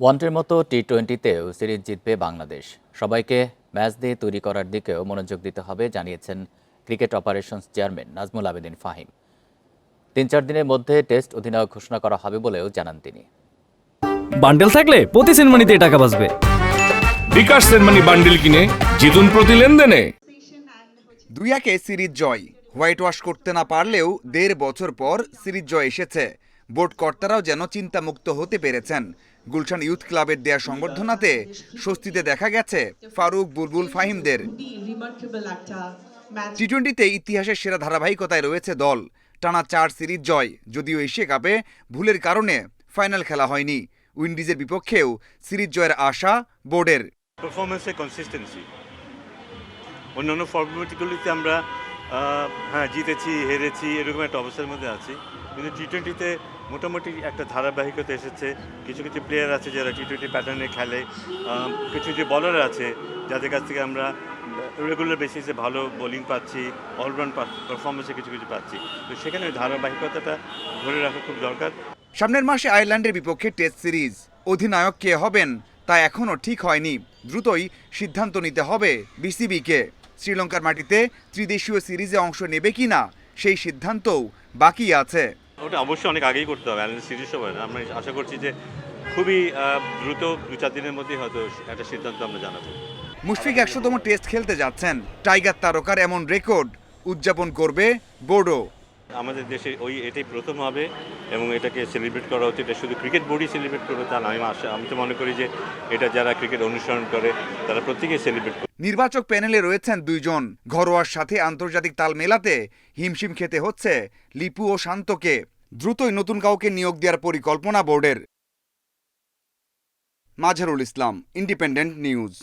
ওয়ানডের মতো টি টোয়েন্টিতেও সিরিজ জিতবে বাংলাদেশ। সবাইকে ম্যাচ দিয়ে তৈরি করার দিকেও মনোযোগ দিতে হবে জানিয়েছেন cricket operations chairman Nazmul Abedin Fahim. তিন চার দিনের মধ্যে টেস্ট অধিনায়ক ঘোষণা করা হবে বলেও জানান তিনি। বান্ডেল থাকলে প্রতি সেনমানিতে টাকা বাঁচবে। বিকাশ সেনমানি বান্ডিল কিনে জিতুন প্রতি লেনদেনে। দুই একে সিরিজ জয়। হোয়াইট ওয়াশ করতে না পারলেও দেড় বছর পর সিরিজ জয় এসেছে। বোর্ড কর্তারাও যেন চিন্তামুক্ত হতে পেরেছেন। গুলশান ইউথ ক্লাবের দেয়া সংবর্ধনাতে স্বস্তিতে দেখা গেছে ফারুক, বুলবুল, ফাহিমদের। টি টোয়েন্টিতে ইতিহাসের সেরা ধারাবাহিকতায় রয়েছে দল। টানা চার সিরিজ জয়, যদিও এশিয়া কাপে ভুলের কারণে ফাইনাল খেলা হয়নি। উইন্ডিজের বিপক্ষেও সিরিজ জয়ের আশা বোর্ডের। পারফরমেন্সে কনসিস্টেন্সি অন্যান্য ফর্মেটগুলিতে আমরা হ্যাঁ জিতেছি, হেরেছি, এরকম একটা অবস্থার মধ্যে আছি। কিন্তু টি টোয়েন্টিতে মোটামুটি একটা ধারাবাহিকতা এসেছে। কিছু কিছু প্লেয়ার আছে যারা টি টোয়েন্টি প্যাটার্নে খেলে। কিছু কিছু বলার আছে যাদের কাছ থেকে আমরা রেগুলার বেসিসে ভালো বোলিং পাচ্ছি অলরাউন্ড পারফরমেন্সে কিছু কিছু পাচ্ছি। তো সেখানে ধারাবাহিকতাটা ধরে রাখা খুব দরকার। সামনের মাসে আয়ারল্যান্ডের বিপক্ষে টেস্ট সিরিজ অধিনায়ক কে হবেন তা এখনও ঠিক হয়নি। দ্রুতই সিদ্ধান্ত নিতে হবে বিসিবিকে শ্রীলঙ্কার মাটিতে ত্রিদেশীয় সিরিজে অংশ নেবে কিনা সেই সিদ্ধান্তও বাকি আছে। ওটা অবশ্যই অনেক আগেই করতে হবে সিরিজ হবে না আমরা আশা করছি যে খুবই দ্রুত দু চার দিনের মধ্যেই হয়তো একটা সিদ্ধান্ত আমরা জানাব। মুশফিক একশোতম টেস্ট খেলতে যাচ্ছেন। টাইগার তারকার এমন রেকর্ড উদযাপন করবে বোর্ডও। আমাদের দেশে ওই এটাই প্রথম হবে এবং এটাকে সেলিব্রেট করা হচ্ছে এটা শুধু ক্রিকেট বোর্ডই সেলিব্রেট করবে তা আমি আশা আমি তো মনে করি যে এটা যারা ক্রিকেট অনুসরণ করে, তারা প্রত্যেকেই সেলিব্রেট নির্বাচক প্যানেলে রয়েছেন দুইজন। ঘরোয়ার সাথে আন্তর্জাতিক তাল মেলাতে হিমশিম খেতে হচ্ছে লিপু ও শান্তকে। দ্রুতই নতুন কাউকে নিয়োগ দেওয়ার পরিকল্পনা বোর্ডের। মাঝারুল ইসলাম ইন্ডিপেন্ডেন্ট নিউজ